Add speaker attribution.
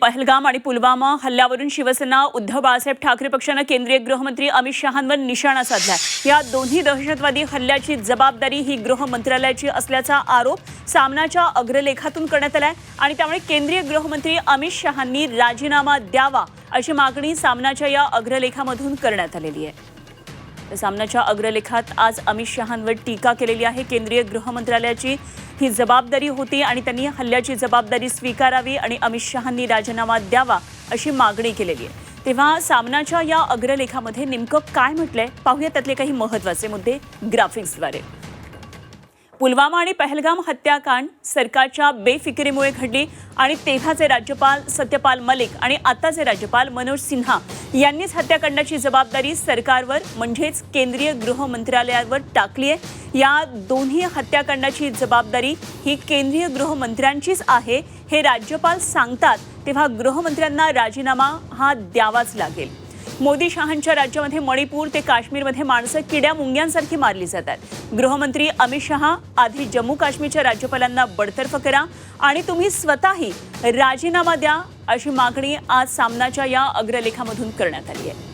Speaker 1: पहलगाम आणि पुलवामा हल्ल्यावरून शिवसेना उद्धव बाळासाहेब ठाकरे पक्षानं केंद्रीय गृहमंत्री अमित शहांवर निशाणा साधला या दोन्ही दहशतवादी हल्ल्याची जबाबदारी ही गृह मंत्रालयाची असल्याचा आरोप सामनाच्या अग्रलेखातून करण्यात आलाय आणि त्यामुळे केंद्रीय गृहमंत्री अमित शहांनी राजीनामा द्यावा अशी मागणी सामनाच्या या अग्रलेखामधून करण्यात आलेली आहे. या सामनाच्या अग्रलेखात आज अमित शहांवर टीका केलेली आहे. केंद्रीय गृह मंत्रालयाची ही जबाबदारी होती आणि त्यांनी हल्ल्याची जबाबदारी स्वीकारावी आणि अमित शहांनी राजीनामा द्यावा अशी मागणी केलेली आहे. तेव्हा सामनाच्या या अग्रलेखामध्ये नेमकं काय म्हटलंय? पाहूया त्यातले काही महत्त्वाचे मुद्दे ग्राफिक्सद्वारे. पुलवामा आणि पहलगाम हत्याकांड सरकारच्या बेफिकिरीमुळे घडली आणि तेव्हाचे राज्यपाल सत्यपाल मलिक आणि आताचे राज्यपाल मनोज सिन्हा यांनीच हत्याकांडाची जबाबदारी सरकारवर म्हणजेच केंद्रीय गृह मंत्रालयावर टाकली आहे. या दोन्ही हत्याकांडाची जबाबदारी ही केंद्रीय गृहमंत्र्यांचीच आहे हे राज्यपाल सांगतात तेव्हा गृहमंत्र्यांना राजीनामा हा द्यावाच लागेल. मोदी शहांच्या राज्यामध्ये मणिपूर ते काश्मीरमध्ये माणसं किड्या मुंग्यांसारखी मारली जातात. गृहमंत्री अमित शहा आधी जम्मू काश्मीरच्या राज्यपालांना बडतर्फ करा आणि तुम्ही स्वतःही राजीनामा द्या अशी मागणी आज सामनाच्या या अग्रलेखामधून करण्यात आली आहे.